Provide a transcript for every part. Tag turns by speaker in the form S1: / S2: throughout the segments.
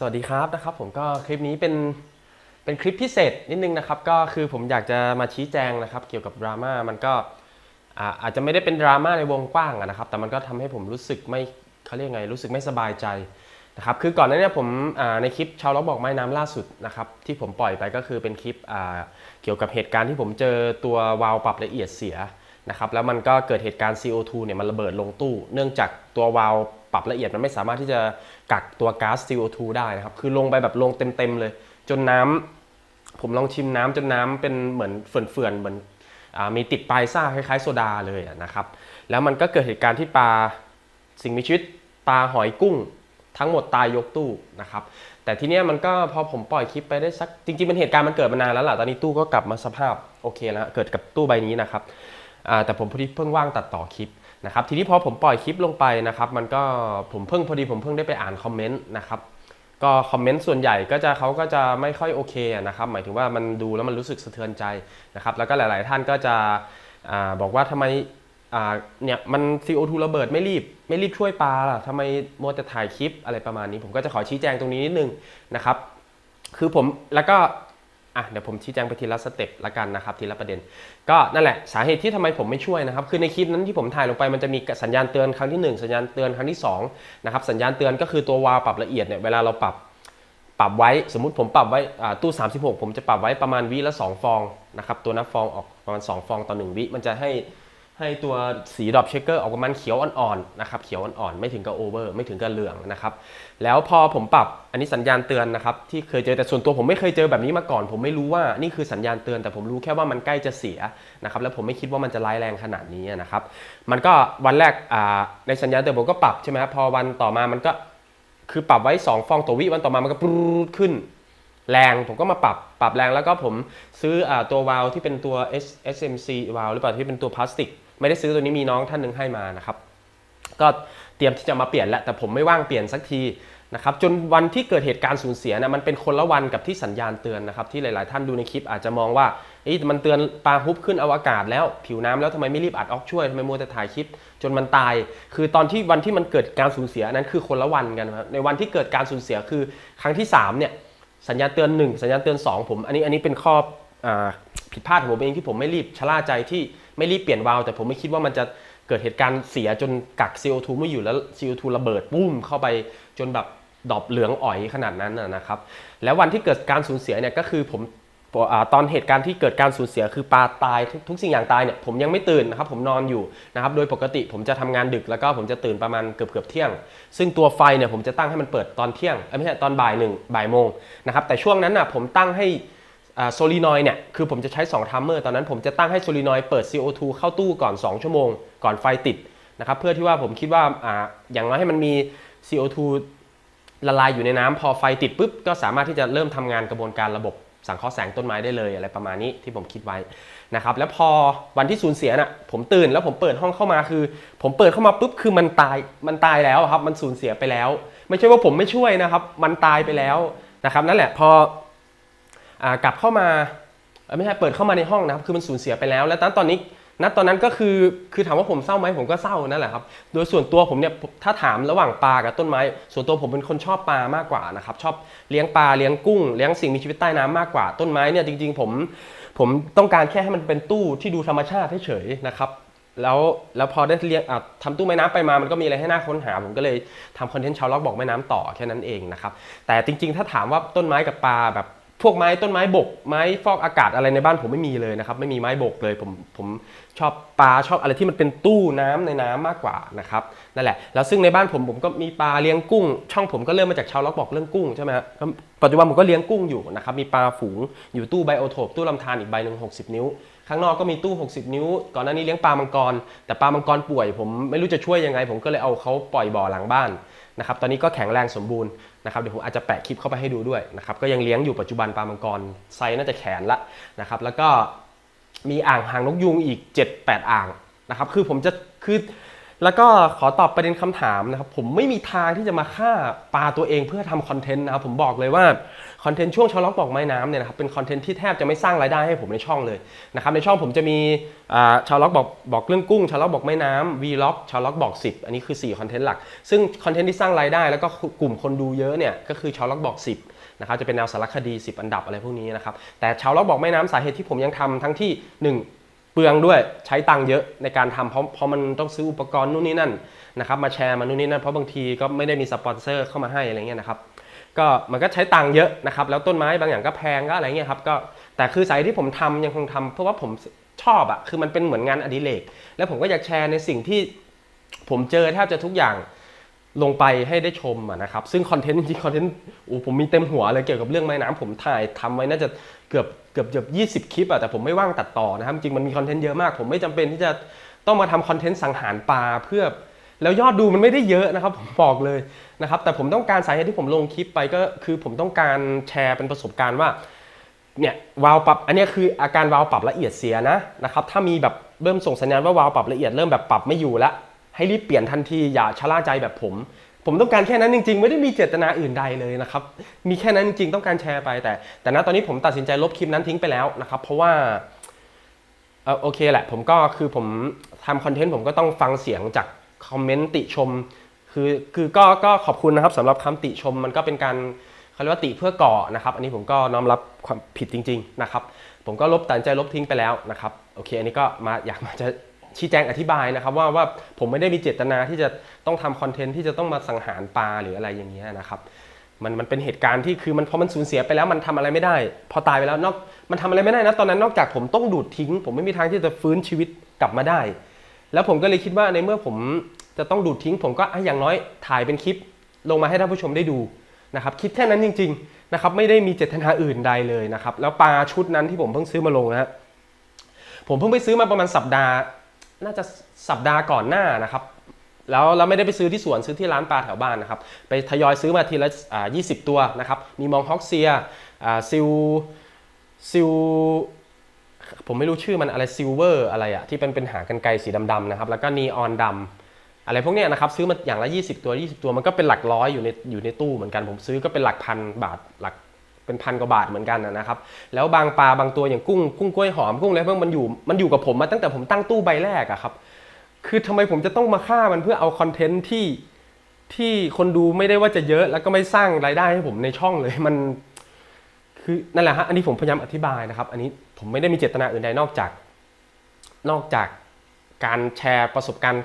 S1: สวัสดีครับนะครับผมก็คลิปนี้เป็นเป็นคลิปพิเศษนิดนึงนะครับก็คือผมอยากจะมาชี้แจงนะครับ เกี่ยวกับดราม่ามันก็อาอาจจะไม่ได้เป็นดราม่าในวงกว้างนะครับ แต่มันก็ทำให้ผมรู้สึกไม่เขาเรียกไงรู้สึกไม่สบายใจนะครับคือก่อนหน้านี้ผมในคลิปชาวล็อกบอกไม้น้ำล่าสุดนะครับที่ผมปล่อยไปก็คือเป็นคลิปเกี่ยวกับเหตุการณ์ที่ผมเจอตัววาล์วปรับละเอียดเสียนะครับแล้วมันก็เกิดเหตุการณ์ CO2 เนี่ยมันระเบิดลงตู้ เนื่องจากตัววาล์ว ปรับละเอียดมันไม่สามารถที่จะกักตัวก๊าซ CO2 ได้นะครับ คือลงไปแบบลงเต็มๆเลย จนน้ำผมลองชิมน้ำจนน้ำเป็นเหมือนเฟื่อนๆเหมือนอมีติดปลายซ่าคล้ายๆโซดาเลยนะครับ แล้วมันก็เกิดเหตุการณ์ที่ปลาสิ่งมีชีวิตปลาหอยกุ้งทั้งหมดตายยกตู้นะครับ แต่ทีเนี้ยมันก็พอผมปล่อยคลิปไปได้สักจริงๆเป็นเหตุการณ์มันเกิดมานานแล้วล่ะตอนนี้ตู้ก็กลับมาสภาพโอเคแล้วเกิดกับตู้ใบนี้นะครับแต่ผมพอดีเพิ่งว่างตัดต่อคลิป นะครับทีนี้พอผมปล่อยคลิปลงไปนะครับมันก็ผมเพิ่งพอดีผมเพิ่งได้ไปอ่านคอมเมนต์นะครับก็คอมเมนต์ส่วนใหญ่ก็จะเขาก็จะไม่ค่อยโอเคนะครับหมายถึงว่ามันดูแล้วมันรู้สึกสะเทือนใจนะครับแล้วก็หลาย ๆ ท่านก็จะอบอกว่าทำไมเนี่ยมัน CO2 ระเบิดไม่รีบไม่รีบช่วยปลาล่ะทำไมมัวแต่ถ่ายคลิปอะไรประมาณนี้ ผมก็จะขอชี้แจงตรงนี้นิดนึงนะครับคือผมแล้วก็ อะเดี๋ยวผมชี้แจงไปทีละสเต็ปละกันนะครับทีละประเด็น ก็นั่นแหละสาเหตุที่ทำไมผมไม่ช่วยนะครับ คือในคลิปนั้นที่ผมถ่ายลงไปมันจะมีสัญญาณเตือนครั้งที่หนึ่งสัญญาณเตือนครั้งที่สองนะครับสัญญาณเตือนก็คือตัววาล์วปรับละเอียดเนี่ยเวลาเราปรับปรับไว้สมมติผมปรับไว้อ่าตู้ 36 ผมจะปรับไว้ประมาณวิละ 2 ฟองนะครับตัวนับฟองออกประมาณ 2 ฟองต่อ 1 วิมันจะให้ ให้ตัวสีดรอปเชคเกอร์ออกประมาณเขียวอ่อนๆนะครับเขียวอ่อนๆไม่ถึงกับโอเวอร์ไม่ถึงกับเหลืองนะครับแล้วพอผมปรับอันนี้สัญญาณเตือนนะครับที่เคยเจอแต่ส่วนตัวผมไม่เคยเจอแบบนี้มาก่อน ผมไม่รู้ว่านี่คือสัญญาณเตือนแต่ผมรู้แค่ว่ามันใกล้จะเสียนะครับแล้วผมไม่คิดว่ามันจะร้ายแรงขนาดนี้นะครับมันก็วันแรกในสัญญาณเตือนผมก็ปรับใช่ไหมครับพอวันต่อมามันก็คือปรับไว้ 2 ฟองต่อวิวันต่อมามันก็ปรูดขึ้นแรงผมก็มาปรับปรับแรงแล้วก็ผมซื้ออตัววาล์วที่เป็นตัว S SMC วาล์วหรือเปล่าที่เป็นตัวพลาสติก ไม่ได้ซื้อตัวนี้มีน้องท่านหนึ่งให้มานะครับ ก็เตรียมที่จะมาเปลี่ยนแล้วแต่ผมไม่ว่างเปลี่ยนสักทีนะครับจนวันที่เกิดเหตุการณ์สูญเสียนะมันเป็นคนละวันกับที่สัญญาณเตือนนะครับที่หลาย ๆ ท่านดูในคลิปอาจจะมองว่าเอ๊ะมันเตือนปลาฮุบขึ้นอวกาศแล้วผิวน้ำแล้วทำไมไม่รีบอัดออกช่วยทำไมมัวแต่ถ่ายคลิป จนมันตาย คือตอนที่วันที่มันเกิดการสูญเสียนั้นคือคนละวันกันนะครับในวันที่เกิดการสูญเสียคือครั้งที่สามเนี่ยสัญญาณเตือนหนึ่งสัญญาณเตือนสองผม อันนี้อันนี้เป็นข้ออผิดพลาดของผมเองที่ผมไม่รีบชะล่าใจที่ ไม่รีบเปลี่ยนวาล์วแต่ผมไม่คิดว่ามันจะเกิดเหตุการณ์เสียจนกัก CO2 ไม่อยู่แล้ว CO2 ระเบิดปุ้มเข้าไปจนแบบดอบเหลืองอ๋อยขนาดนั้นนะครับแล้ววันที่เกิดการสูญเสียเนี่ยก็คือผมตอนเหตุการณ์ที่เกิดการสูญเสียคือปลาตายทุกสิ่งอย่างตายเนี่ยผมยังไม่ตื่นนะครับผมนอนอยู่นะครับโดยปกติผมจะทำงานดึกแล้วก็ผมจะตื่นประมาณเกือบเกือบเที่ยง ซึ่งตัวไฟเนี่ยผมจะตั้งให้มันเปิดตอนเที่ยงไม่ใช่ตอนบ่ายหนึ่งบ่ายโมงนะครับแต่ช่วงนั้นน่ะผมตั้งให้ โซลีนอยเนี่ยคือผมจะใช้2ทัมเมอร์ตอนนั้นผมจะตั้งให้โซลีนอยเปิด CO2 เข้าตู้ก่อน 2 ชั่วโมง ก่อนไฟติดนะครับเพื่อที่ว่าผมคิดว่าออย่างน้อยให้มันมี CO2 ละลายอยู่ในน้ำพอไฟติดปุ๊บก็สามารถที่จะเริ่มทำงานกระบวนการระบบสังเคราะห์แสงต้นไม้ได้เลยอะไรประมาณนี้ที่ผมคิดไว้นะครับแล้วพอวันที่สูญเสียน่ะผมตื่นแล้วผมเปิดห้องเข้ามาคือ ผมเปิดเข้ามาปุ๊บคือมันตายมันตายแล้วครับมันสูญเสียไปแล้ว ไม่ใช่ว่าผมไม่ช่วยนะครับ มันตายไปแล้วนะครับนั่นแหละพอ กลับเข้ามาไม่ใช่เปิดเข้ามาในห้องนะครับคือมันสูญเสียไปแล้ว แล้วตอนนี้ณตอนนั้นก็คือคือถามว่าผมเศร้าไหมผมก็เศร้านั่นแหละครับ โดยส่วนตัวผมเนี่ยถ้าถามระหว่างปลากับต้นไม้ ส่วนตัวผมเป็นคนชอบปลามากกว่านะครับชอบเลี้ยงปลาเลี้ยงกุ้งเลี้ยงสิ่งมีชีวิตใต้น้ำมากกว่าต้นไม้เนี่ยจริง ๆ ผมผมต้องการแค่ให้มันเป็นตู้ที่ดูธรรมชาติเฉยๆนะครับแล้วแล้วพอได้เลี้ยงอะทำตู้ไม้น้ำไปมามันก็มีอะไรให้น่าค้นหา ผมก็เลยทำคอนเทนต์ชาวล็อกบอกแม่น้ำต่อแค่นั้นเองนะครับแต่จริงๆ ถ้าถามว่าต้นไม้กับปลาแบบ พวกไม้ต้นไม้บก ไม้ฟอกอากาศอะไรในบ้านผมไม่มีเลยนะครับ ไม่มีไม้บกเลยผมผมชอบปลาชอบอะไรที่มันเป็นตู้น้ำในน้ำมากกว่านะครับนั่นแหละแล้วซึ่งในบ้านผมผมก็มีปลาเลี้ยงกุ้ง ช่องผมก็เริ่มมาจากชาวล็อกบอกเรื่องกุ้งใช่ไหมครับปัจจุบันผมก็เลี้ยงกุ้งอยู่นะครับมีปลาฝูงอยู่ตู้ไบโอโทปตู้ลำธารอีกใบหนึ่ง60 นิ้ว ข้างนอกก็มีตู้ 60 นิ้ว ก่อนหน้านี้เลี้ยงปลามังกร แต่ปลามังกรป่วย ผมไม่รู้จะช่วยยังไง ผมก็เลยเอาเขาปล่อยบ่อหลังบ้านนะครับตอนนี้ก็แข็งแรงสมบูรณ์ นะครับเดี๋ยวผมอาจจะแปะคลิปเข้าไปให้ดูด้วยนะครับก็ยังเลี้ยงอยู่ปัจจุบันปลามังกรไซส์น่าจะแขนละนะครับแล้วก็มีอ่างหางนกยูงอีก 7-8 อ่างนะครับคือผมจะคือ แล้วก็ขอตอบประเด็นคำถามนะครับผมไม่มีทางที่จะมาฆ่าปลาตัวเองเพื่อทำคอนเทนต์นะครับผมบอกเลยว่าคอนเทนต์ช่วงชาวล็อกบอกไม้น้ำเนี่ยนะครับเป็นคอนเทนต์ที่แทบจะไม่สร้างรายได้ให้ผมในช่องเลยนะครับในช่องผมจะมีชาวล็อกบอกบอกเรื่องกุ้งชาวล็อกบอกไม้น้ำวีล็อกชาวล็อกบอก 10 อันนี้คือ4คอนเทนต์หลัก ซึ่งคอนเทนต์ที่สร้างรายได้แล้วก็กลุ่มคนดูเยอะเนี่ยก็คือชาวล็อกบอก 10นะครับจะเป็นแนวสารคดี 10 อันดับอะไรพวกนี้นะครับแต่ชาวล็อกบอกไม้น้ำสาเหตุที่ผมยังทำทั้งที่หนึ่ง เปลืองด้วยใช้ตังค์เยอะในการทำเพราะเพราะมันต้องซื้ออุปกรณ์นู่นนี่นั่นนะครับมาแชร์มานู่นนี่นั่นเพราะบางทีก็ไม่ได้มีสปอนเซอร์เข้ามาให้อะไรเงี้ยนะครับก็มันก็ใช้ตังค์เยอะนะครับแล้วต้นไม้บางอย่างก็แพงก็อะไรเงี้ยครับก็แต่คือสายที่ผมทำยังคงทำเพราะว่าผมชอบอะคือมันเป็นเหมือนงานอดิเรกแล้วผมก็อยากแชร์ในสิ่งที่ผมเจอแทบจะทุกอย่าง ลงไปให้ได้ชมนะครับ ซึ่งคอนเทนต์จริงๆคอนเทนต์โอ้ผมมีเต็มหัวเลยเกี่ยวกับเรื่องไม้น้ำผมถ่ายทำไว้น่าจะเกือบเกือบเกือบยี่สิบคลิปอะแต่ผมไม่ว่างตัดต่อนะครับ จริงมันมีคอนเทนต์เยอะมาก ผมไม่จำเป็นที่จะต้องมาทำคอนเทนต์สังหารปลาเพื่อแล้วยอดดูมันไม่ได้เยอะนะครับ ผมบอกเลยนะครับ แต่ผมต้องการสาเหตุที่ผมลงคลิปไปก็คือผมต้องการแชร์เป็นประสบการณ์ว่าเนี่ยวาล์วปรับอันนี้คืออาการวาล์วปรับละเอียดเสียนะนะครับถ้ามีแบบเริ่มส่งสัญญาณว่าวาล์วปรับละเอียดเริ่มแบบปรับไม่อยู่ละ ให้รีบเปลี่ยนทันทีอย่าชะล่าใจแบบผม ผมต้องการแค่นั้นจริง ๆ ไม่ได้มีเจตนาอื่นใดเลยนะครับมีแค่นั้นจริงๆต้องการแชร์ไปแต่ แต่ณตอนนี้ผมตัดสินใจลบคลิปนั้นทิ้งไปแล้วนะครับเพราะว่าเออโอเคแหละผมก็คือผมทำคอนเทนต์ผมก็ต้องฟังเสียงจากคอมเมนต์ติชม คือคือก็ก็ขอบคุณนะครับสำหรับคำติชมมันก็เป็นการเขาเรียกว่าติเพื่อก่อนะครับ อันนี้ผมก็น้อมรับความผิดจริง ๆ นะครับ ผมก็ลบตัดสินใจลบทิ้งไปแล้วนะครับ โอเค อันนี้ก็มาอยากมาจะ ชี้แจงอธิบายนะครับว่าว่าผมไม่ได้มีเจตนาที่จะต้องทำคอนเทนต์ที่จะต้องมาสังหารปลาหรืออะไรอย่างเงี้ยนะครับมันมันเป็นเหตุการณ์ที่คือมันพอมันสูญเสียไปแล้วมันทำอะไรไม่ได้ พอตายไปแล้วนอกมันทำอะไรไม่ได้นะตอนนั้นนอกจากผมต้องดูดทิ้ง ผมไม่มีทางที่จะฟื้นชีวิตกลับมาได้ แล้วผมก็เลยคิดว่าในเมื่อผมจะต้องดูดทิ้ง ผมก็อย่างน้อยถ่ายเป็นคลิป ลงมาให้ท่านผู้ชมได้ดูนะครับคิดแค่นั้นจริงๆนะครับไม่ได้มีเจตนาอื่นใดเลยนะครับแล้วปลาชุดนั้นที่ผมเพิ่งซื้อมาลงนะฮะผมเพิ่งไปซื้อมาประมาณสัปดาห์ น่าจะสัปดาห์ก่อนหน้านะครับ แล้วเราไม่ได้ไปซื้อที่สวนซื้อที่ร้านปลาแถวบ้านนะครับ ไปทยอยซื้อมาทีละอ่า20ตัวนะครับ มีมองฮอกเซียซิลซิลผมไม่รู้ชื่อมันอะไรซิลเวอร์อะไรอะที่เป็นเป็นหางกันไกรสีดำๆนะครับ แล้วก็นีออนดำอะไรพวกนี้นะครับซื้อมาอย่างละ 20 ตัว 20 ตัวมันก็เป็นหลักร้อยอยู่ในอยู่ในตู้เหมือนกันผมซื้อก็เป็นหลักพันบาทหลัก เป็นพันกว่าบาทเหมือนกันนะครับแล้วบางปลาบางตัวอย่างกุ้งกุ้งกล้วยหอมกุ้งอะไรพวกมันอยู่มันอยู่กับผมมาตั้งแต่ผมตั้งตู้ใบแรกอะครับคือทำไมผมจะต้องมาฆ่ามันเพื่อเอาคอนเทนต์ที่ที่คนดูไม่ได้ว่าจะเยอะ แล้วก็ไม่สร้างรายได้ให้ผมในช่องเลยมัน คือนั่นแหละฮะอันนี้ผมพยายามอธิบายนะครับ อันนี้ผมไม่ได้มีเจตนาอื่นใดนอกจาก นอกจากการแชร์ประสบการณ์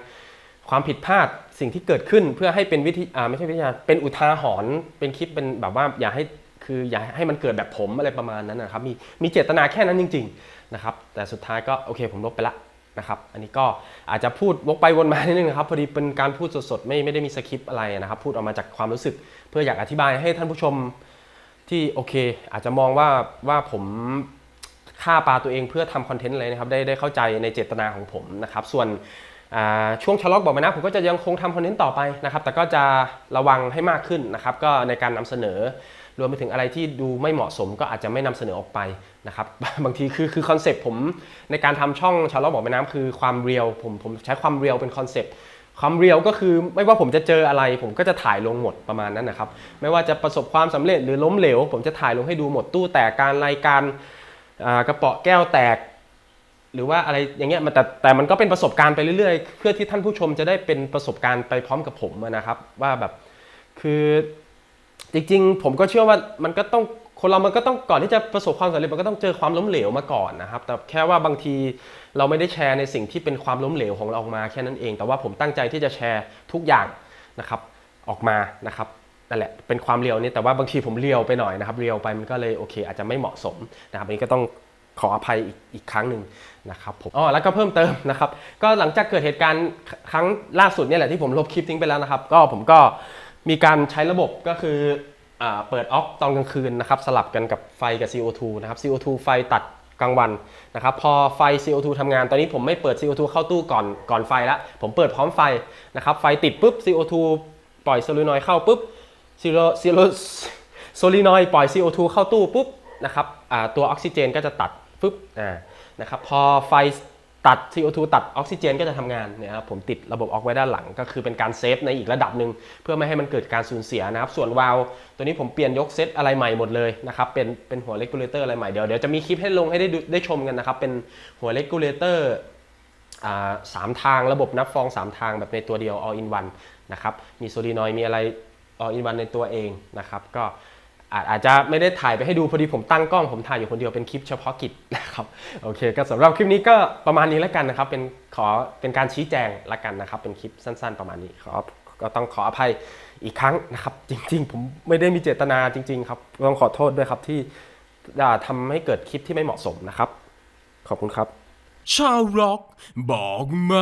S1: ความผิดพลาดสิ่งที่เกิดขึ้นเพื่อให้เป็นวิธีอ่าไม่ใช่วิทยาเป็นอุทาหรณ์เป็นคลิปเป็นแบบว่าอย่าให้ คืออย่าให้มันเกิดแบบผมอะไรประมาณนั้นนะครับ มีมีเจตนาแค่นั้นจริง ๆนะครับ แต่สุดท้ายก็โอเคผมลบไปละนะครับ อันนี้ก็อาจจะพูดวกไปวนมานิดนึงนะครับ พอดีเป็นการพูดสดๆ ไม่ไม่ได้มีสคริปต์อะไรนะครับ พูดออกมาจากความรู้สึก เพื่ออยากอธิบายให้ท่านผู้ชมที่โอเค อาจจะมองว่าว่าผมฆ่าปลาตัวเองเพื่อทำคอนเทนต์อะไรนะครับ ได้ได้เข้าใจในเจตนาของผมนะครับ ส่วนช่วงชะลอกบอกมานะผมก็จะยังคงทำคอนเทนต์ต่อไปนะครับ แต่ก็จะระวังให้มากขึ้นนะครับ ก็ในการนำเสนอ รวมไปถึงอะไรที่ดูไม่เหมาะสมก็อาจจะไม่นำเสนอออกไปนะครับบางทีคือคือคอนเซปต์ผมในการทำช่องชาวล็อกบอกแม่น้ำคือความเรียลผมผมใช้ความเรียลเป็นคอนเซปต์ความเรียลก็คือไม่ว่าผมจะเจออะไร ผมก็จะถ่ายลงหมดประมาณนั้นนะครับ ไม่ว่าจะประสบความสำเร็จหรือล้มเหลว ผมจะถ่ายลงให้ดูหมดตู้แตกการรายการกระเป๋อแก้วแตก หรือว่าอะไรอย่างเงี้ยมันแต่แต่มันก็เป็นประสบการณ์ไปเรื่อยๆ เพื่อที่ท่านผู้ชมจะได้เป็นประสบการณ์ไปพร้อมกับผมนะครับ ว่าแบบคือ จริงๆ ผมก็เชื่อว่ามันก็ต้องคนเรามันก็ต้องก่อนที่จะประสบความสำเร็จมันก็ต้องเจอความล้มเหลวมาก่อนนะครับ แต่แค่ว่าบางทีเราไม่ได้แชร์ในสิ่งที่เป็นความล้มเหลวของเราออกมาแค่นั้นเอง แต่ว่าผมตั้งใจที่จะแชร์ทุกอย่างนะครับออกมานะครับนั่นแหละเป็นความเรียวนี่แต่ว่าบางทีผมเรียวไปหน่อยนะครับ เรียวไปมันก็เลยโอเค อาจจะไม่เหมาะสมนะครับอันนี้ก็ต้องขออภัยอีกอีกครั้งหนึ่งนะครับผมอ๋อแล้วก็เพิ่มเติมนะครับ ก็หลังจากเกิดเหตุการณ์ครั้งล่าสุดเนี่ยแหละที่ผมลบคลิปทิ้งไปแล้วนะครับ ก็ผมก็ มีการใช้ระบบก็คืออเปิดออฟตอนกลางคืนนะครับสลับกันกับไฟกับ CO2 นะครับ CO2 ไฟตัดกลางวันนะครับพอไฟ CO2 ทำงานตอนนี้ผมไม่เปิด CO2 เข้าตู้ก่อนก่อนไฟแล้วผมเปิดพร้อมไฟนะครับไฟติดปุ๊บ CO2 ปล่อยโซลูนอยเข้าปุ๊บซีโรซีโรโซลีนอยปล่อย CO2 เข้าตู้ปุ๊บนะครับตัวออกซิเจนก็จะตัดปุ๊บนะครับพอไฟ ตัด CO2 ตัดออกซิเจนก็จะทำงานเนี่ยครับผมติดระบบออกไว้ด้านหลัง ก็คือเป็นการเซฟในอีกระดับหนึ่งเพื่อไม่ให้มันเกิดการสูญเสียนะครับ ส่วนวาล์วตัวนี้ผมเปลี่ยนยกเซตอะไรใหม่หมดเลยนะครับ เป็นเป็นหัวเลกูเลเตอร์อะไรใหม่เดี๋ยวเดี๋ยวจะมีคลิปให้ลงให้ได้ดูได้ชมกันนะครับ เป็นหัวเลกูเลเตอร์สามทางระบบนับฟอง 3 ทางแบบในตัวเดียว all in one นะครับมีโซดีนอยมีอะไร all in one ในตัวเองนะครับก็ อาจจะไม่ได้ถ่ายไปให้ดูพอดีผมตั้งกล้องผมถ่ายอยู่คนเดียวเป็นคลิปเฉพาะกิจนะครับโอเคก็สำหรับคลิปนี้ก็ประมาณนี้แล้วกันนะครับเป็นขอเป็นการชี้แจงละกันนะครับ เป็นคลิปสั้น ๆ ประมาณนี้ขอก็ต้องขออภัยอีกครั้งนะครับจริง ๆ ผมไม่ได้มีเจตนาจริง ๆ ครับต้องขอโทษด้วยครับที่อ่าทำให้เกิดคลิปที่ไม่เหมาะสมนะครับ ขอบคุณครับ
S2: ชาวร็อกบอกไหม